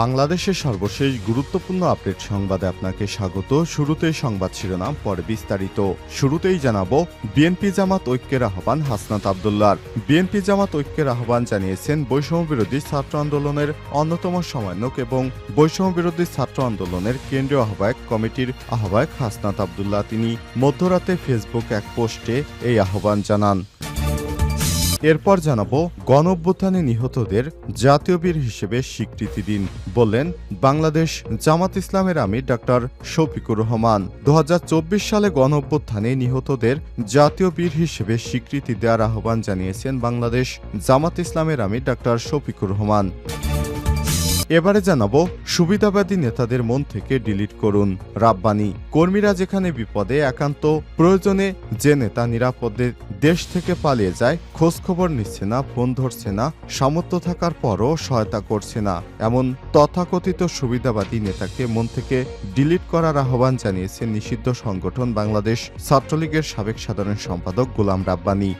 বাংলাদেশের সর্বশেষ গুরুত্বপূর্ণ আপডেট সংবাদে আপনাকে স্বাগত। শুরুতেই সংবাদ শিরোনাম, পরে বিস্তারিত। শুরুতেই জানাব, বিএনপি জামাত ঐক্যের আহ্বান হাসনাত আবদুল্লার। বিএনপি জামাত ঐক্যের আহ্বান জানিয়েছেন, বৈষম্য বিরোধী ছাত্র আন্দোলনের অন্যতম সমন্বয়ক এবং বৈষম্য বিরোধী ছাত্র আন্দোলনের কেন্দ্রীয় আহ্বায়ক কমিটির আহ্বায়ক হাসনাত আবদুল্লাহ। তিনি মধ্যরাতে ফেসবুক এক পোস্টে এই আহ্বান জানান। এরপর জানাব গণ অভ্যুত্থানে নিহতদের জাতীয় বীর হিসেবে স্বীকৃতি দিন বললেন বাংলাদেশ জামাত ইসলামের আমির ডাক্তার শফিকুর রহমান। দুহাজার চব্বিশ সালে গণ অভ্যুত্থানে নিহতদের জাতীয় বীর হিসেবে স্বীকৃতি দেওয়ার আহ্বান জানিয়েছেন বাংলাদেশ জামাত ইসলামের আমির ডাক্তার শফিকুর রহমান। এবারে জানাব সুবিধাবাদী নেতাদের মন থেকে ডিলিট করুন রাব্বানি। কর্মীরা যেখানে বিপদে, একান্ত প্রয়োজনে যে নেতা নিরাপদে দেশ থেকে পালিয়ে যায় খোঁজখবর নিচ্ছে না, ফোন ধরছে না, সামর্থ্য থাকার পরও সহায়তা করছে না। এমন তথাকথিত সুবিধাবাদী নেতাকে মন থেকে ডিলিট করার আহ্বান জানিয়েছে নিষিদ্ধ সংগঠন বাংলাদেশ ছাত্রলীগের সাবেক সাধারণ সম্পাদক গোলাম রাব্বানি।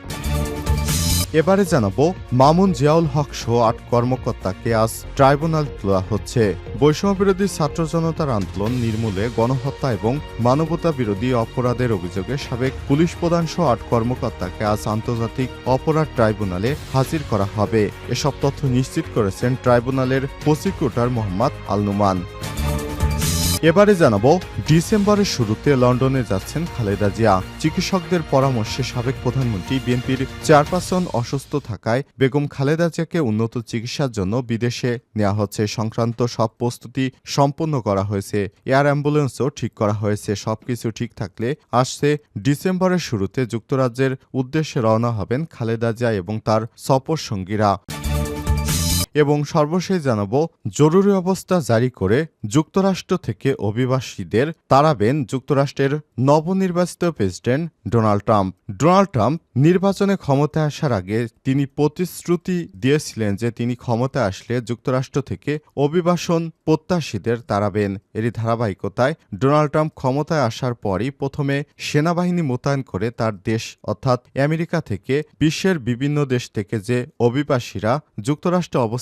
এবারে জানাব, মামুন জিয়াউল হক সহ আট কর্মকর্তাকে আজ ট্রাইব্যুনাল তোলা হচ্ছে। বৈষম্য বিরোধী ছাত্র জনতার আন্দোলন, নির্মূলে গণহত্যা এবং মানবতা বিরোধী অপরাধের অভিযোগে সাবেক পুলিশ প্রধান সহ আট কর্মকর্তাকে আজ আন্তর্জাতিক অপরাধ ট্রাইব্যুনালে হাজির করা হবে। এসব তথ্য নিশ্চিত করেছেন ট্রাইব্যুনালের প্রসিকিউটর মোহাম্মদ আলনুমান। এবারে জানাব, ডিসেম্বরের শুরুতে লন্ডনে যাচ্ছেন খালেদা জিয়া। চিকিৎসকদের পরামর্শে সাবেক প্রধানমন্ত্রী বিএনপির চেয়ারপারসন অসুস্থ থাকায় বেগম খালেদা জিয়াকে উন্নত চিকিৎসার জন্য বিদেশে নেওয়া হচ্ছে। সংক্রান্ত সব প্রস্তুতি সম্পন্ন করা হয়েছে। এয়ার অ্যাম্বুলেন্সও ঠিক করা হয়েছে। সবকিছু ঠিক থাকলে আসছে ডিসেম্বরের শুরুতে যুক্তরাজ্যের উদ্দেশ্যে রওনা হবেন খালেদা জিয়া এবং তার সফর সঙ্গীরা। এবং সর্বশেষ জানাব, জরুরি অবস্থা জারি করে যুক্তরাষ্ট্র থেকে অভিবাসীদের তাড়াবেন যুক্তরাষ্ট্রের নবনির্বাচিত president Donald Trump. Donald Trump নির্বাচনে ক্ষমতায় আসার আগে তিনি প্রতিশ্রুতি দিয়েছিলেন যে তিনি ক্ষমতায় আসলে যুক্তরাষ্ট্র থেকে অভিবাসন প্রত্যাশীদের তাড়াবেন। এরই ধারাবাহিকতায় ডোনাল্ড ট্রাম্প ক্ষমতায় আসার পরই প্রথমে সেনাবাহিনী মোতায়েন করে তার দেশ, অর্থাৎ আমেরিকা থেকে বিশ্বের বিভিন্ন দেশ থেকে যে অভিবাসীরা যুক্তরাষ্ট্রে অবস্থান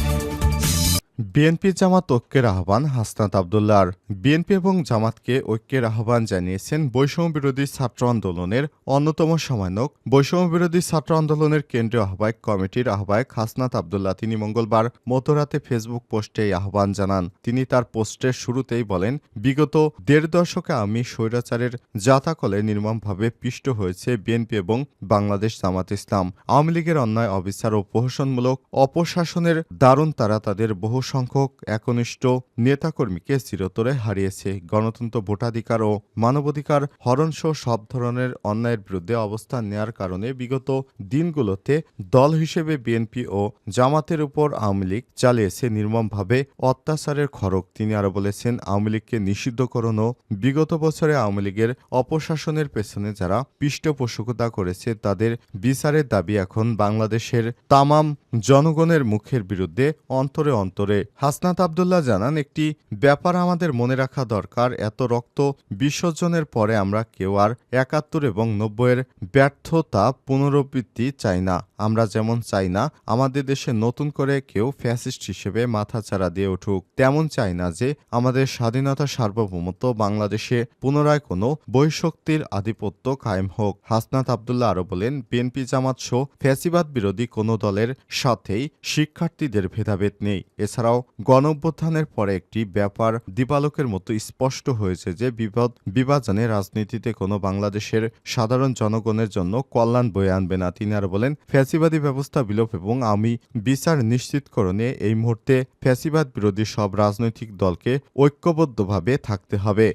বিএনপি জামাত ঐক্যের আহ্বান হাসনাত আবদুল্লার বিএনপি এবং জামাতকে ঐক্যের আহ্বান জানিয়েছেন বৈষম্য বিরোধী ছাত্র আন্দোলনের অন্যতম সমন্বয়ক। বৈষম্য বিরোধী ছাত্র আন্দোলনের কেন্দ্রীয় আহ্বায়ক কমিটির আহ্বায়ক হাসনাত আবদুল্লাহ তিনি মঙ্গলবার মধ্যরাতে ফেসবুক পোস্টে এই আহ্বান জানান। তিনি তার পোস্টের শুরুতেই বলেন, বিগত দেড় দশকে আমি স্বৈরাচারের জাতাকলে নির্মমভাবে পিষ্ট হয়েছে বিএনপি এবং বাংলাদেশ জামাত ইসলাম। আওয়ামী লীগের অন্যায়, অবিচার ও প্রহসনমূলক অপশাসনের দারুণ তারা তাদের বহু সংখ্যক একনিষ্ঠ নেতাকর্মীকে চিরতরে হারিয়েছে গণতন্ত্র ভোটাধিকার ও মানবাধিকার হরণসহ সব ধরনের অন্যায়ের বিরুদ্ধে অবস্থান নেয়ার কারণে বিগত দিনগুলোতে দল হিসেবে বিএনপি ও জামাতের উপর আওয়ামী লীগ চালিয়েছে নির্মমভাবে অত্যাচারের খড়ক তিনি আরও বলেছেন, আওয়ামী লীগকে নিষিদ্ধকরণ ও বিগত বছরে আওয়ামী লীগের অপশাসনের পেছনে যারা পৃষ্ঠপোষকতা করেছে, তাদের বিচারের দাবি এখন বাংলাদেশের তামাম জনগণের মুখের বিরুদ্ধে অন্তরে অন্তরে হাসনাত আবদুল্লাহ জানান, একটি ব্যাপার আমাদের মনে রাখা দরকার। এত রক্ত বিসর্জনের পরে আমরা কেউ আর একাত্তর এবং নব্বইয়ের ব্যর্থতা পুনরাবৃত্তি চাই না। আমরা যেমন চাই না, আমাদের দেশে নতুন করে কেউ ফ্যাসিস্ট হিসেবে মাথাচাড়া দিয়ে উঠুক। তেমন চাই না যে, আমাদের স্বাধীনতা সার্বভৌমত্ব বাংলাদেশে পুনরায় কোনো বৈশক্তির আধিপত্য কায়েম হোক। হাসনাত আবদুল্লাহ আরও বলেন, বিএনপি জামাত সহ ফ্যাসিবাদ বিরোধী কোনো দলের সাথেই শিক্ষার্থীদের ভেদাভেদ নেই। এছাড়াও গণ অভ্যুত্থানের পরে একটি ব্যাপার দীপালোকের মতো স্পষ্ট হয়েছে যে বিপদ বিভাজনে রাজনীতিতে কোনো বাংলাদেশের সাধারণ জনগণের জন্য কল্যাণ বয়ে আনবে না। তিনি আর বলেন, ফ্যাসিবাদী ব্যবস্থা বিলোপ এবং আমি বিচার নিশ্চিতকরণে এই মুহূর্তে ফ্যাসিবাদ বিরোধী সব রাজনৈতিক দলকে ঐক্যবদ্ধভাবে থাকতে হবে।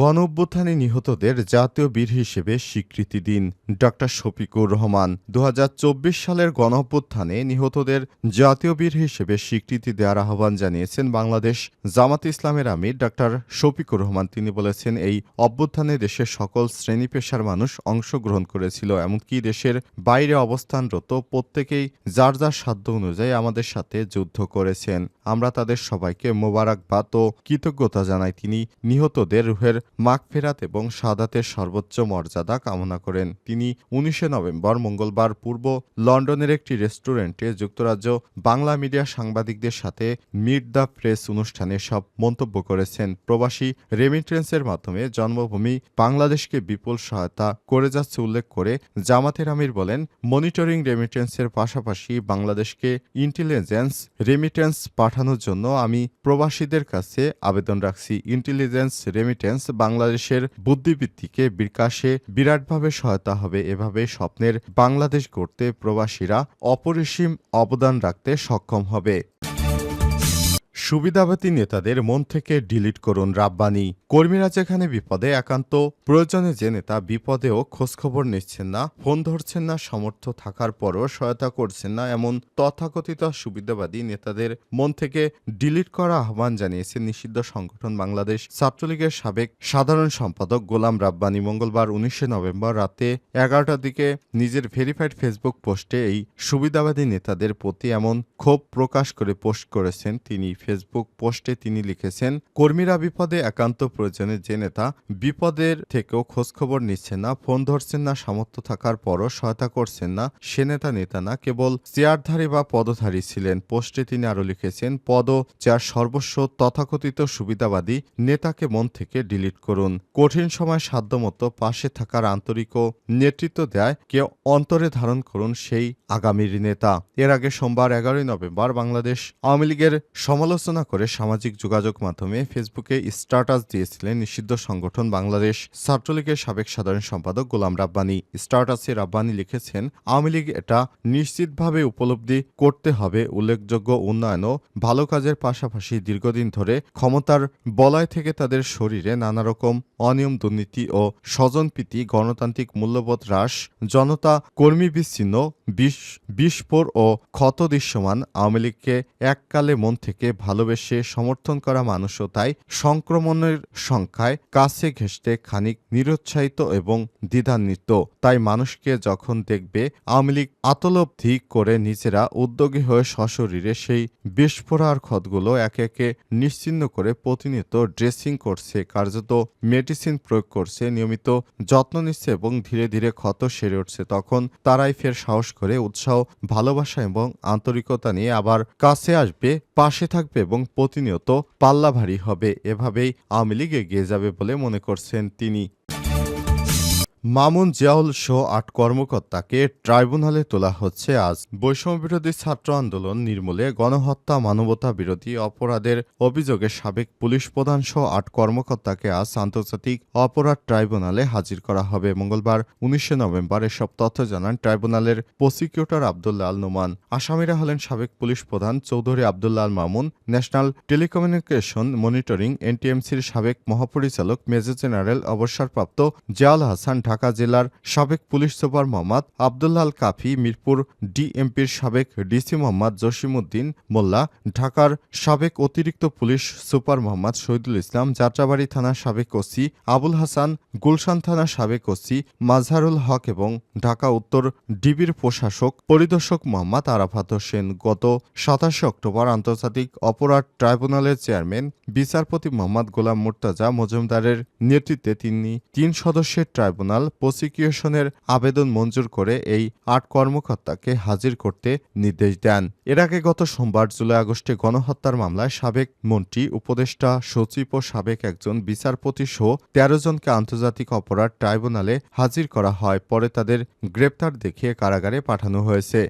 গণ অভ্যুত্থানে নিহতদের জাতীয় বীর হিসেবে স্বীকৃতি দিন ডক্টর শফিকুর রহমান। দু হাজার চব্বিশ সালের গণ অভ্যুত্থানে নিহতদের জাতীয় বীর হিসেবে স্বীকৃতি দেওয়ার আহ্বান জানিয়েছেন বাংলাদেশ জামাত ইসলামের আমির ডক্টর শফিকুর রহমান। তিনি বলেছেন, এই অভ্যুত্থানে দেশের সকল শ্রেণি পেশার মানুষ অংশগ্রহণ করেছিল, এমনকি দেশের বাইরে অবস্থানরত প্রত্যেকেই যার যার সাধ্য অনুযায়ী আমাদের সাথে যুদ্ধ করেছেন। আমরা তাদের সবাইকে মোবারকবাদ ও কৃতজ্ঞতা জানাই। তিনি নিহতদের রুহের মাগফেরাত এবং সাদাতের সর্বোচ্চ মর্যাদা কামনা করেন। তিনি উনিশে নভেম্বর মঙ্গলবার পূর্ব লন্ডনের একটি রেস্টুরেন্টে যুক্তরাজ্য বাংলা মিডিয়া সাংবাদিকদের সাথে মিট দ্য প্রেস অনুষ্ঠানে সব মন্তব্য করেছেন। প্রবাসী রেমিটেন্সের মাধ্যমে জন্মভূমি বাংলাদেশকে বিপুল সহায়তা করে যাচ্ছে উল্লেখ করে জামাতের আমির বলেন, মনিটরিং রেমিটেন্সের পাশাপাশি বাংলাদেশকে ইন্টেলিজেন্স রেমিটেন্স পাঠানোর জন্য আমি প্রবাসীদের কাছে আবেদন রাখছি। ইন্টেলিজেন্স রেমিটেন্স বাংলাদেশের বুদ্ধিবৃত্তিকে বিকাশে বিরাটভাবে সহায়তা হবে। এভাবে স্বপ্নের বাংলাদেশ গড়তে প্রবাসীরা অপরিসীম অবদান রাখতে সক্ষম হবে। সুবিধাবাদী নেতাদের মন থেকে ডিলিট করুন রাব্বানি। কর্মীরা যেখানে বিপদে একান্ত, প্রয়োজনে যে নেতা বিপদেও খোঁজখবর নিচ্ছেন না, ফোন ধরছেন না সমর্থ থাকার পরও সহায়তা করছেন না এমন তথাকথিত সুবিধাবাদী নেতাদের মন থেকে ডিলিট করা আহ্বান জানিয়েছে নিষিদ্ধ সংগঠন বাংলাদেশ। ছাত্রলীগের সাবেক সাধারণ সম্পাদক গোলাম রাব্বানি মঙ্গলবার উনিশে নভেম্বর রাতে এগারোটার দিকে নিজের ভেরিফাইড ফেসবুক পোস্টে এই সুবিধাবাদী নেতাদের প্রতি এমন ক্ষোভ প্রকাশ করে পোস্ট করেছেন। তিনি ফেসবুক পোস্টে তিনি লিখেছেন, কর্মীরা বিপদে একান্ত প্রয়োজনে যে নেতা বিপদের থেকেও খোঁজখবর নিচ্ছেন না, ফোন ধরছেন না, সামর্থ্য থাকার পরও সহায়তা করছেন না, সে নেতা নেতা না, কেবল চেয়ারধারী বা পদধারী ছিলেন। পোস্টে তিনি আরও লিখেছেন, পদ, চেয়ার সর্বস্ব, তথাকথিত সুবিধাবাদী, নেতাকে মন থেকে ডিলিট করুন। কঠিন সময় সাধ্যমতো পাশে থাকার আন্তরিক ও নেতৃত্ব দেয় কে অন্তরে ধারণ করুন সেই আগামীর নেতা। এর আগে সোমবার এগারোই নভেম্বর বাংলাদেশ আওয়ামী লীগের সমালোচনা করে সামাজিক যোগাযোগ মাধ্যমে ফেসবুকে স্ট্যাটাস দিয়েছিলেন নিষিদ্ধ সংগঠন বাংলাদেশ। ছাত্রলীগের সাবেক সাধারণ সম্পাদক গোলাম রাব্বানি। স্ট্যাটাসে রাব্বানি লিখেছেন, আওয়ামী লীগ এটা নিশ্চিতভাবে উপলব্ধি করতে হবে। উল্লেখযোগ্য উন্নয়ন ও ভালো কাজের পাশাপাশি দীর্ঘদিন ধরে ক্ষমতার বলয় থেকে তাদের শরীরে নানা রকম অনিয়ম, দুর্নীতি ও স্বজনপ্রীতি, গণতান্ত্রিক মূল্যবোধ হ্রাস, জনতা কর্মী বিচ্ছিন্ন বিস্ফোর ও ক্ষত দৃশ্যমান আওয়ামী লীগকে এককালে মন থেকে ভালোবেসে সমর্থন করা মানুষও তাই সংক্রমণের সংখ্যায় কাছে ঘেঁষতে খানিক নিরুৎসাহিত এবং দ্বিধান্বিত। তাই মানুষকে যখন দেখবে, আওয়ামী লীগ আতলব্ধি করে নিজেরা উদ্যোগী হয়ে সশরীরে সেই বিস্ফোরার ক্ষতগুলো একে একে নিশ্চিন্ন করে প্রতিনিয়ত ড্রেসিং করছে, কার্যত মেডিসিন প্রয়োগ করছে, নিয়মিত যত্ন নিচ্ছে এবং ধীরে ধীরে ক্ষত সেরে উঠছে। তখন তারাই ফের সাহস করে উৎসাহ, ভালোবাসা এবং আন্তরিকতা নিয়ে আবার কাছে আসবে, পাশে থাকবে এবং প্রতিনিয়ত পাল্লাভারী হবে। এভাবেই আওয়ামী লীগ এগিয়ে যাবে বলে মনে করছেন তিনি। মামুন জিয়াউল সহ আট কর্মকর্তাকে ট্রাইব্যুনালে তোলা হচ্ছে আজ। বৈষম্যবিরোধী ছাত্র আন্দোলন নির্মূলে গণহত্যা, মানবতা বিরোধী অপরাধের অভিযোগে সাবেক পুলিশ প্রধান সহ আট কর্মকর্তাকে আজ আন্তর্জাতিক অপরাধ ট্রাইব্যুনালে হাজির করা হবে। মঙ্গলবার, উনিশে নভেম্বর এসব তথ্য জানান ট্রাইব্যুনালের প্রসিকিউটর আবদুল্লাহ আল নোমান। আসামিরা হলেন সাবেক পুলিশ প্রধান Chowdhury Abdullah Al Mamun, national telecommunication monitoring, এনটিএমসির সাবেক মহাপরিচালক, মেজর জেনারেল অবসরপ্রাপ্ত জিয়াউল হাসান ঢাকা জেলার সাবেক পুলিশ সুপার মোহাম্মদ আবদুল্লাহ কাফি, মিরপুর ডিএমপির সাবেক ডিসি মোহাম্মদ জসিমউদ্দিন মোল্লা, ঢাকার সাবেক অতিরিক্ত পুলিশ সুপার মোহাম্মদ শহীদুল ইসলাম, যাত্রাবাড়ি থানার সাবেক ওসি আবুল হাসান, গুলশান থানার সাবেক ওসি মাজহারুল হক এবং ঢাকা উত্তর ডিবির প্রশাসক পরিদর্শক মোহাম্মদ আরাফাত হোসেন। গত সাতাশে অক্টোবর আন্তর্জাতিক অপরাধ ট্রাইব্যুনালের চেয়ারম্যান, বিচারপতি মোহাম্মদ গোলাম মুর্তাজা মজুমদারের নেতৃত্বে তিনি তিন সদস্যের ট্রাইব্যুনাল প্রসিকিউশনের আবেদন মঞ্জুর করে এই আট কর্মকর্তাকে হাজির করতে নির্দেশ দেন। এর আগে গত সোমবার জুলাই আগস্টে গণহত্যার মামলায় সাবেক মন্ত্রী, উপদেষ্টা, সচিব ও সাবেক একজন বিচারপতি সহ তেরো জনকে আন্তর্জাতিক অপরাধ ট্রাইব্যুনালে হাজির করা হয়। পরে তাদের গ্রেপ্তার দেখিয়ে কারাগারে পাঠানো হয়েছে।